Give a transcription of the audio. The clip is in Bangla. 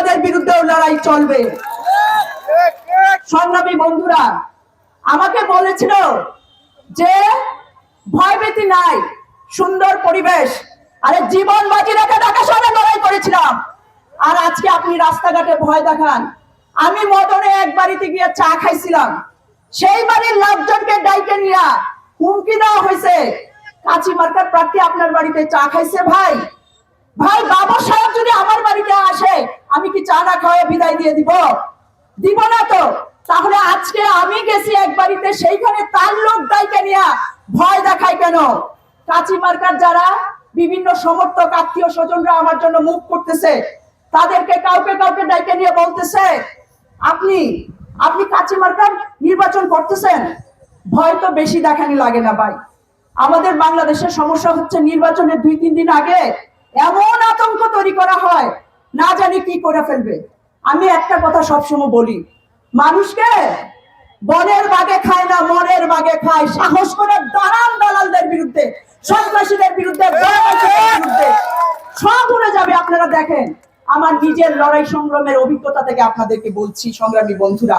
আপনাদের বিরুদ্ধেও লড়াই চলবে। সংগ্রামী বন্ধুরা, আমাকে বলেছিল যে ভয়ভীতি নাই, সুন্দর পরিবেশ। আরে জীবন বাজি রেখে ঢাকা শহরে লড়াই করেছিলাম। আর আজকে আপনি রাস্তাঘাটে ভয় দেখান। আমি মদনে এক বাড়িতে গিয়ে চা খাইছিলাম। সেই বাড়ির লোকজনকে ডাইকে নিয়ে হুমকি দেওয়া হয়েছে। কাচি মার্কার প্রার্থী আপনার বাড়িতে চা খাইছে, ভাই। ভাই বাবা সাহেব যদি আমার কি চা না খাওয়া বিদায় দিয়ে দিব? দিব না তো। তাহলে আজকে আমি গেছি এক বাড়িতে, সেইখানে তার লোক দায়িত্বে নিয়ে ভয় দেখায় কেন? কাচি মার্কার যারা, বিভিন্ন সমর্থক, আত্মীয় স্বজনরা আমার জন্য মুখ করতেছে, তাদেরকে কাউকে কাউকে ডাইকে নিয়ে বলতেছে, আপনি আপনি কাচি মার্কার নির্বাচন করতেছেন? ভয় তো বেশি দেখানি লাগে না ভাই। আমাদের বাংলাদেশের সমস্যা হচ্ছে নির্বাচনের দুই, তিন দিন আগে এমন আতঙ্ক তৈরি করা হয় না জানি কি করে ফেলবে। আমি একটা কথা সবসময় বলি, মানুষকে বনের বাগে খায় না মনের বাগে খায়, সাহস করে দালাল দালালদের বিরুদ্ধে, সন্ত্রাসীদের বিরুদ্ধে বিরুদ্ধে, সব উড়ে যাবে। আপনারা দেখেন, আমার নিজের লড়াই সংগ্রামের অভিজ্ঞতা থেকে আপনাদেরকে বলছি, সংগ্রামী বন্ধুরা।